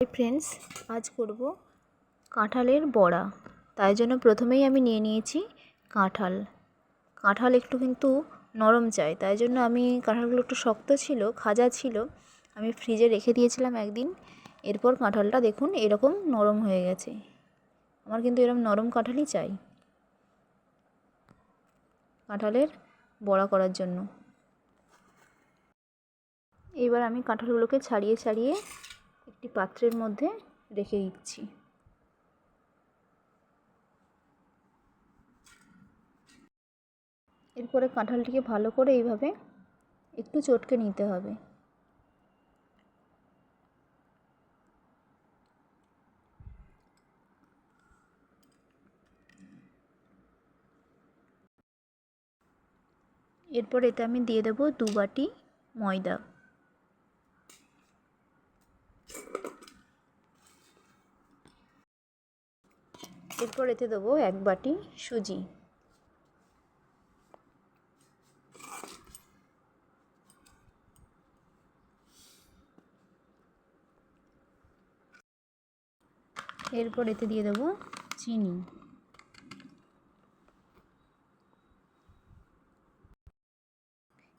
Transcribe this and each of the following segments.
Friends আজ করব কাঁঠালের বড়া। তাই জন্য প্রথমেই আমি নিয়ে নিয়েছি কাঁঠাল। কাঁঠাল একটু কিন্তু নরম চাই, তাই জন্য আমি কাঁঠালগুলো একটু শক্ত ছিল, খাজা ছিল, আমি ফ্রিজে রেখে দিয়েছিলাম একদিন। এরপর কাঁঠালটা দেখুন এরকম নরম হয়ে গেছে। আমার কিন্তু এরকম নরম কাঁঠালই চাই। কাঁঠালের বড়া করার জন্য। এইবার আমি কাঁঠালগুলোকে ছাড়িয়ে ছাড়িয়ে একটি পাত্রের মধ্যে রেখে দিচ্ছি। এরপরে কাঁঠালটিকে ভালো করে এইভাবে একটু চটকে নিতে হবে। এরপর এতে আমি দিয়ে দেবো দু বাটি ময়দা। এরপর এতে দেবো এক বাটি সুজি। এরপর এতে দিয়ে দেবো চিনি।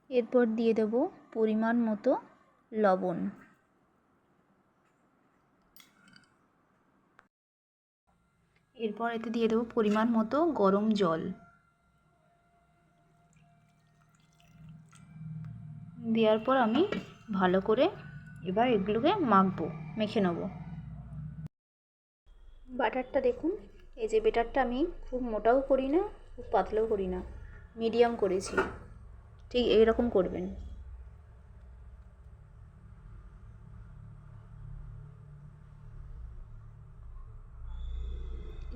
এরপর দিয়ে দেবো পরিমাণ মতো লবণ। এরপর এতে দিয়ে দেবো পরিমাণ মতো গরম জল। দেওয়ার পর আমি ভালো করে এবার এগুলোকে মাখবো, মেখে নেব। বাটারটা দেখুন, এই যে বেটারটা আমি খুব মোটাও করি না, খুব পাতলাও করি না, মিডিয়াম করেছি। ঠিক এইরকম করবেন।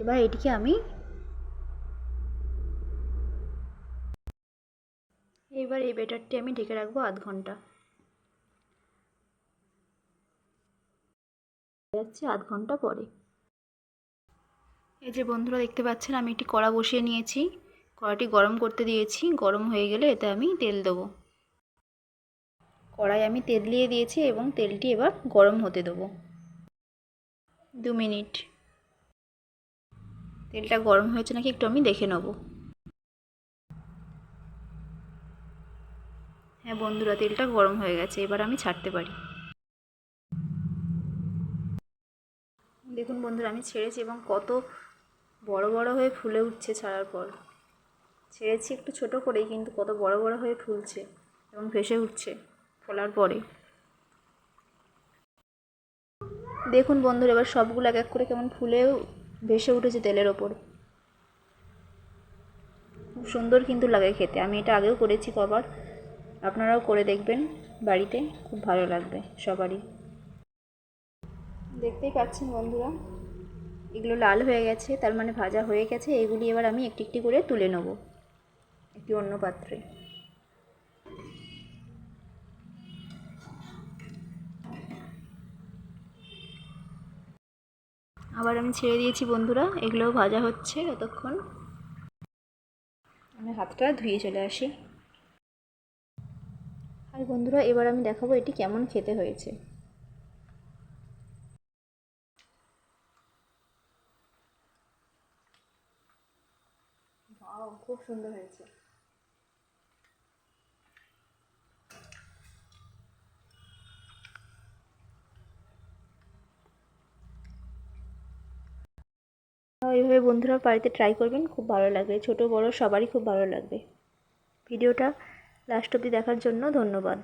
এবার এটিকে আমি এবার এই বেটারটি আমি ঢেকে রাখব আধ ঘণ্টা। যাচ্ছে আধ ঘণ্টা পরে। এই যে বন্ধুরা দেখতে পাচ্ছেন, আমি একটি কড়া বসিয়ে নিয়েছি। কড়াটি গরম করতে দিয়েছি। গরম হয়ে গেলে এতে আমি তেল দেবো। কড়াই আমি তেল দিয়ে দিয়েছি এবং তেলটি এবার গরম হতে দেবো। দু মিনিট। তেলটা গরম হয়েছে নাকি একটু আমি দেখে নেব। হ্যাঁ বন্ধুরা, তেলটা গরম হয়ে গেছে, এবার আমি ছাড়তে পারি। দেখুন বন্ধুরা, আমি ছেড়েছি এবং কত বড় বড় হয়ে ফুলে উঠছে ছাড়ার পর। ছেড়েছি একটু ছোট করেই, কিন্তু কত বড় বড় হয়ে ফুলছে এবং ভেসে উঠছে ফোলার পরে। দেখুন বন্ধুরা, এবার সবগুলো এক এক করে কেমন ফুলেও ভেসে উঠেছে তেলের ওপর। খুব সুন্দর কিন্তু লাগে খেতে। আমি এটা আগেও করেছি কবার। আপনারাও করে দেখবেন বাড়িতে। খুব ভালো লাগবে সবারই। দেখতেই পাচ্ছেন বন্ধুরা, এগুলো লাল হয়ে গেছে, তার মানে ভাজা হয়ে গেছে। এগুলি এবার আমি একটি একটি করে তুলে নেব। একটি অন্য পাত্রে। আবার আমি ছেড়ে দিয়েছি বন্ধুরা এগুলোও ভাজা হচ্ছে ততক্ষণ। আমি হাতটা ধুয়ে চলে আসি। আর বন্ধুরা, এবার আমি দেখাবো এটি কেমন খেতে হয়েছে। খুব সুন্দর হয়েছে। এইভাবে বন্ধুরা বাড়িতে ট্রাই করবেন, খুব ভালো লাগবে। ছোটো, বড়, সবারই খুব ভালো লাগবে। ভিডিওটা লাস্ট অবধি দেখার জন্য ধন্যবাদ।